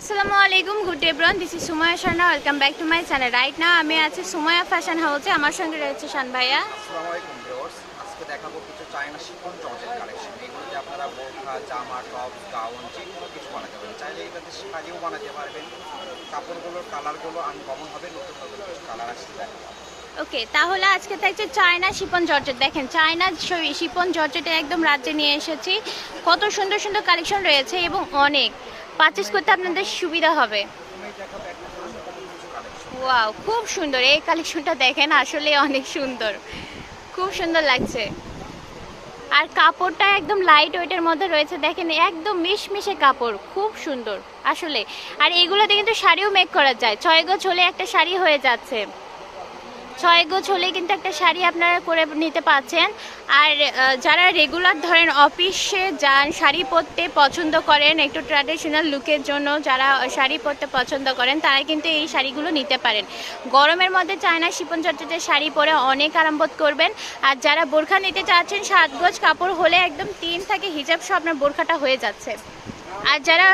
আসসালামু আলাইকুম good day ব্রন this is Sumaiya Sharma welcome back to my channel right now আমি আছি Sumaya fashion হাউসে আমার সঙ্গে রয়েছে শান ভাইয়া। আসসালামু আলাইকুম ভিউয়ার্স আজকে দেখাবো কিছু চায়না শিফন জর্জেট কালেকশন এগুলোতে আপনারা বোরখা জামা টপ গাউন যে কোনো কিছু বানাতে পারবেন। চাইলে এটাতে শাড়িও বানাতে পারবেন। কাপড়গুলোর কালারগুলো আনকমন হবে নতুন নতুন কিছু কালার দেখাবো ওকে তাহলে আজকে থাকছে চায়না শিপন জর্জেট। দেখেন চায়না শিপন জর্জেটে একদম রাজ্যে নিয়ে এসেছি। কত সুন্দর সুন্দর কালেকশন রয়েছে এবং অনেক। পারচেস করতে আপনাদের সুবিধা হবে। ওয়াও, খুব সুন্দর। এই কালেকশনটা দেখেন, আসলে অনেক সুন্দর। খুব সুন্দর লাগছে। আর কাপড়টা একদম লাইট ওয়েটের মধ্যে রয়েছে, দেখেন, একদম মিশমিশে কাপড়, খুব সুন্দর, আসলে। আর এগুলোতে কিন্তু শাড়িও মেক করা যায়। ছয় গজ হলে একটা শাড়ি হয়ে যাচ্ছে। ছয় গোছ হলে কিন্তু একটা শাড়ি আপনারা করে নিতে পারছেন আর যারা রেগুলার ধরেন অফিসে যান, শাড়ি পরতে পছন্দ করেন, একটু ট্র্যাডিশনাল লুকের জন্য যারা শাড়ি পরতে পছন্দ করেন তারা কিন্তু এই শাড়িগুলো নিতে পারেন। গরমের মধ্যে চায়না শিপন চর্চাতে শাড়ি পরে অনেক আরামবোধ করবেন। আর যারা বোরখা নিতে চাচ্ছেন, সাত গোজ কাপড় হলে একদম তিন থেকে হিজাব সহ আপনার বোরখাটা হয়ে যাচ্ছে। আর যারা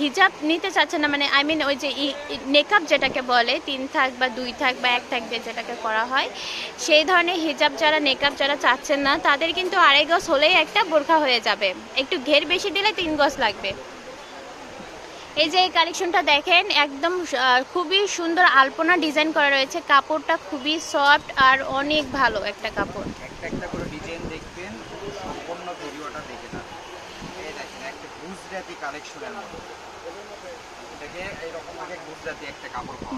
হিজাব নিতে চাচ্ছে না মানে আই মিন ওই যে মেকআপ যেটাকে বলে, তিন থাক বা দুই থাক বা এক থাক দিয়ে যেটাকে করা হয়, সেই ধরনের হিজাব যারা মেকআপ যারা চাচ্ছেন না, তাদের কিন্তু আড়াই গজ হলেই একটা বোরখা হয়ে যাবে। একটু ঘের বেশি দিলে তিন গজ লাগবে। এই যে এই কালেকশনটা দেখেন, একদম খুবই সুন্দর আলপনা ডিজাইন করা রয়েছে। কাপড়টা খুবই সফট আর অনেক ভালো একটা কাপড় ডিজাইন দেখবেন সম্পূর্ণ ভিডিওটা দেখে যাবেন এই দেখেন একটা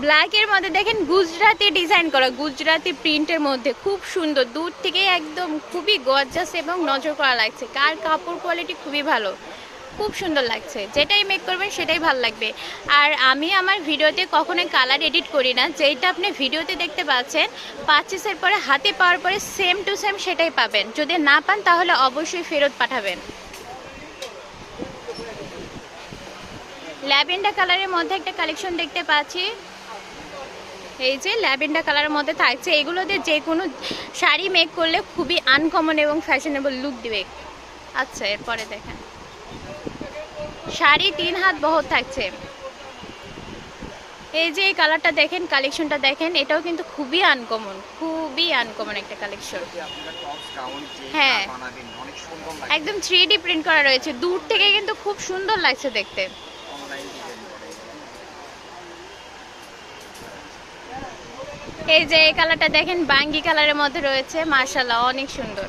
ব্ল্যাকের মধ্যে। দেখেন গুজরাটি ডিজাইন করা, গুজরাটি প্রিন্টের মধ্যে। খুব সুন্দর, দূর থেকে একদম খুবই গর্জাস এবং নজর করা লাগছে। কার কাপড় কোয়ালিটি খুবই ভালো। খুব সুন্দর লাগছে। যেটাই মেক করবেন, সেটাই ভালো লাগবে। আর আমি আমার ভিডিওতে কখনোই কালার এডিট করি না। যেটা আপনি ভিডিওতে দেখতে পাচ্ছেন পারচেসের পরে হাতে পাওয়ার পরে সেম টু সেম সেটাই পাবেন। যদি না পান, তাহলে অবশ্যই ফেরত পাঠাবেন। ল্যাভেন্ডার কালারের মধ্যে একটা কালেকশন দেখতে পাচ্ছি। এই যে ল্যাভেন্ডার কালারের মধ্যে থাকছে। এগুলোতে যে কোনো শাড়ি মেক করলে খুবই আনকমন এবং ফ্যাশনেবল লুক দিবে। আচ্ছা এরপরে দেখেন। শাড়ি তিন হাত বহর থাকছে। এই যে এই কালারটা দেখেন কালেকশনটা দেখেন এটাও কিন্তু খুবই আনকমন খুবই আনকমন একটা কালেকশন। হ্যাঁ। একদম থ্রি ডি প্রিন্ট করা রয়েছে। দূর থেকে কিন্তু খুব সুন্দর লাগছে দেখতে অনলাইন ডিজাইন করে এই যে এই কালারটা দেখেন বাঙ্গি কালারের মধ্যে রয়েছে মার্শাল্লাহ অনেক সুন্দর।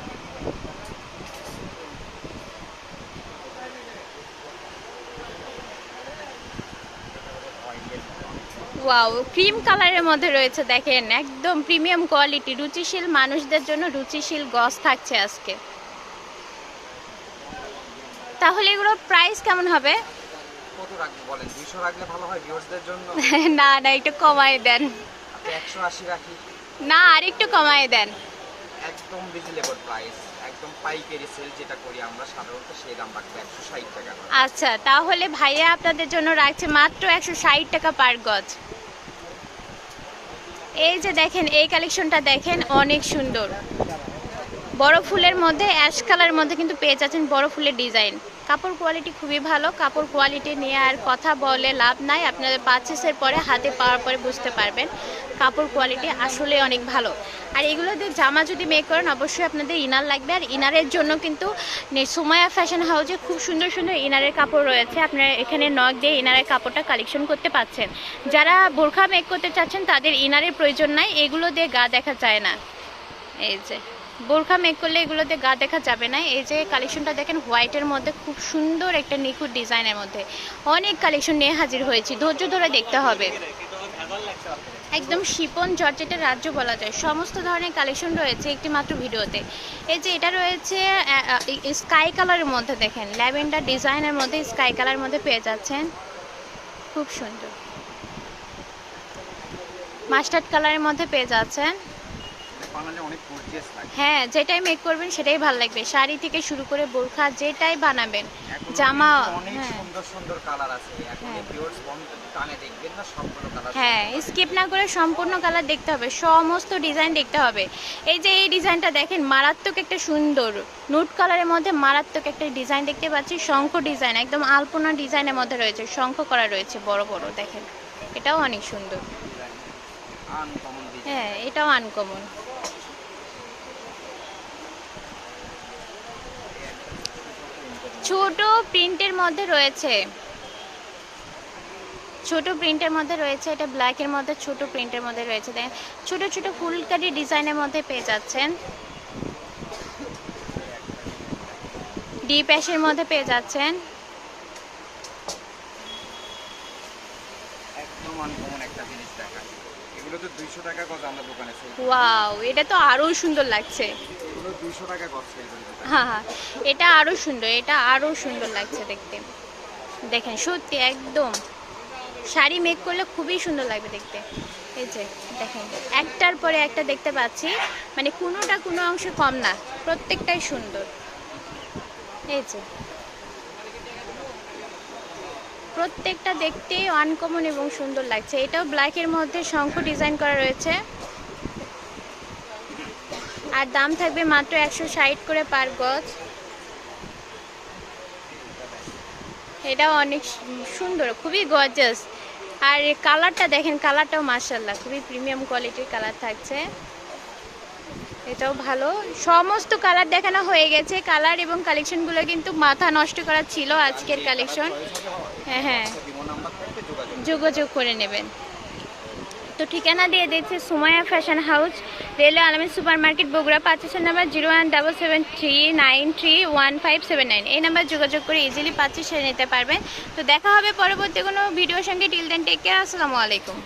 ওয়াও ক্রিম কালারের মধ্যে রয়েছে দেখেন একদম প্রিমিয়াম কোয়ালিটি রুচিশীল মানুষদের জন্য রুচিশীল গস থাকছে আজকে। তাহলে এগুলোর প্রাইস কেমন হবে? না না একটু কমায় দেন। একশো আশি রাখি। না আর একটু কমায় দেন। একদম রিজনেবল প্রাইস একদম পাইকারি সেল যেটা করি আমরা সাধারণত সেই দাম রাখব একশো ষাট টাকা আচ্ছা তাহলে ভাইয়া আপনাদের জন্য রাখছে মাত্র একশো ষাট টাকা পার গজ। এই যে দেখেন এই কালেকশনটা দেখেন অনেক সুন্দর। বড় ফুলের মধ্যে অ্যাশ কালার মধ্যে কিন্তু পেয়ে যাচ্ছেন বড় ফুলের ডিজাইন। কাপড় কোয়ালিটি খুবই ভালো। কাপড় কোয়ালিটি নিয়ে আর কথা বলে লাভ নাই। আপনাদের পারচেসের পরে হাতে পাওয়ার পরে বুঝতে পারবেন কাপড় কোয়ালিটি আসলে অনেক ভালো। আর এগুলোতে জামা যদি মেক করেন, অবশ্যই আপনাদের ইনার লাগবে। আর ইনারের জন্য কিন্তু সুমায়া ফ্যাশন হাউসে খুব সুন্দর সুন্দর ইনারের কাপড় রয়েছে। আপনারা এখানে নখ দিয়ে ইনারের কাপড়টা কালেকশন করতে পাচ্ছেন। যারা বোরখা মেক করতে চাচ্ছেন, তাদের ইনারের প্রয়োজন নাই। এগুলো দিয়ে গা দেখা যায় না। এই যে। বোরখা মেক করলে এগুলোতে গা দেখা যাবে না। এই যে কালেকশনটা দেখেন হোয়াইটের মধ্যে খুব সুন্দর একটা নিখুঁত ডিজাইনের মধ্যে। অনেক কালেকশন নিয়ে হাজির হয়েছি, ধৈর্য ধরে দেখতে হবে। একদম শিপন জর্জেটের রাজ্য বলা যায়। সমস্ত ধরনের কালেকশন রয়েছে একটি মাত্র ভিডিওতে। এই যে এটা রয়েছে স্কাই কালারের মধ্যে দেখেন, ল্যাভেন্ডার ডিজাইনের মধ্যে স্কাই কালারের মধ্যে পেয়ে যাচ্ছেন। খুব সুন্দর। মাস্টার্ড কালারের মধ্যে পেয়ে যাচ্ছেন। হ্যাঁ যেটাই মেক করবেন সেটাই ভালো লাগবে। শাড়ি থেকে শুরু করে বোরখা যেটাই বানাবেন জামা হ্যাঁ। সুন্দর সুন্দর কালার আছে। হ্যাঁ। ভিউয়ার্স দেখবেন না সবগুলো কালার হ্যাঁ স্কিপ না করে সম্পূর্ণ কালার দেখতে হবে। সমস্ত ডিজাইন দেখতে হবে। এই যে এই ডিজাইনটা দেখেন মারাত্মক একটা সুন্দর নুট কালারের মধ্যে মারাত্মক একটা ডিজাইন দেখতে পাচ্ছি। শঙ্খ ডিজাইন একদম আলপনা ডিজাইনের মধ্যে রয়েছে। শঙ্খ করা রয়েছে বড় বড় দেখেন। এটাও অনেক সুন্দর। হ্যাঁ এটাও আনকমন ছোট প্রিন্টের মধ্যে রয়েছে। ছোট প্রিন্টের মধ্যে রয়েছে, এটা ব্ল্যাকের মধ্যে, ছোট প্রিন্টের মধ্যে রয়েছে। দেখেন ছোট ছোট ফুলকারি ডিজাইনের মধ্যে পেয়ে যাচ্ছেন। ডিপ অ্যাশের মধ্যে পেয়ে যাচ্ছেন। একদম একটা জিনিস দেখা এগুলো তো দুইশো টাকা গজ আমরা দোকানে সেল ওয়াও এটা তো আরও সুন্দর লাগছে। এগুলো দুইশো টাকা গজ সেল হ্যাঁ হ্যাঁ এটা আরও সুন্দর এটা আরও সুন্দর লাগছে দেখতে। দেখেন সত্যি একদম। শাড়ি মেক করলে খুবই সুন্দর লাগবে দেখতে। এই যে দেখেন একটার পরে একটা দেখতে পাচ্ছি। মানে কোনোটা কোনো অংশে কম না প্রত্যেকটাই সুন্দর। এই যে প্রত্যেকটা দেখতেই আনকমন এবং সুন্দর লাগছে। এটাও ব্ল্যাকের মধ্যে শঙ্খ ডিজাইন করা রয়েছে। আর দাম থাকবে মাত্র একশো ষাট করে পার গজ। এটাও অনেক সুন্দর, খুবই গজাস আর কালারটা দেখেন কালারটাও মার্শাল্লাহ খুবই প্রিমিয়াম কোয়ালিটির কালার থাকছে। এটাও ভালো। সমস্ত কালার দেখানো হয়ে গেছে। কালার এবং কালেকশনগুলো কিন্তু মাথা নষ্ট করা ছিল আজকের কালেকশন হ্যাঁ হ্যাঁ। যোগাযোগ করে নেবেন। তো ঠিকানা দিয়ে দিচ্ছে Sumaiya fashion house, railway Alami super market Bogura পাঁচিশের number zero one double seven three nine three one five seven nine. এই নাম্বার যোগাযোগ করে ইজিলি সেরে নিতে পারবেন। তো দেখা হবে পরবর্তী কোনো ভিডিওর সঙ্গে। টিল দেন টেক কেয়ার আসসালামু আলাইকুম।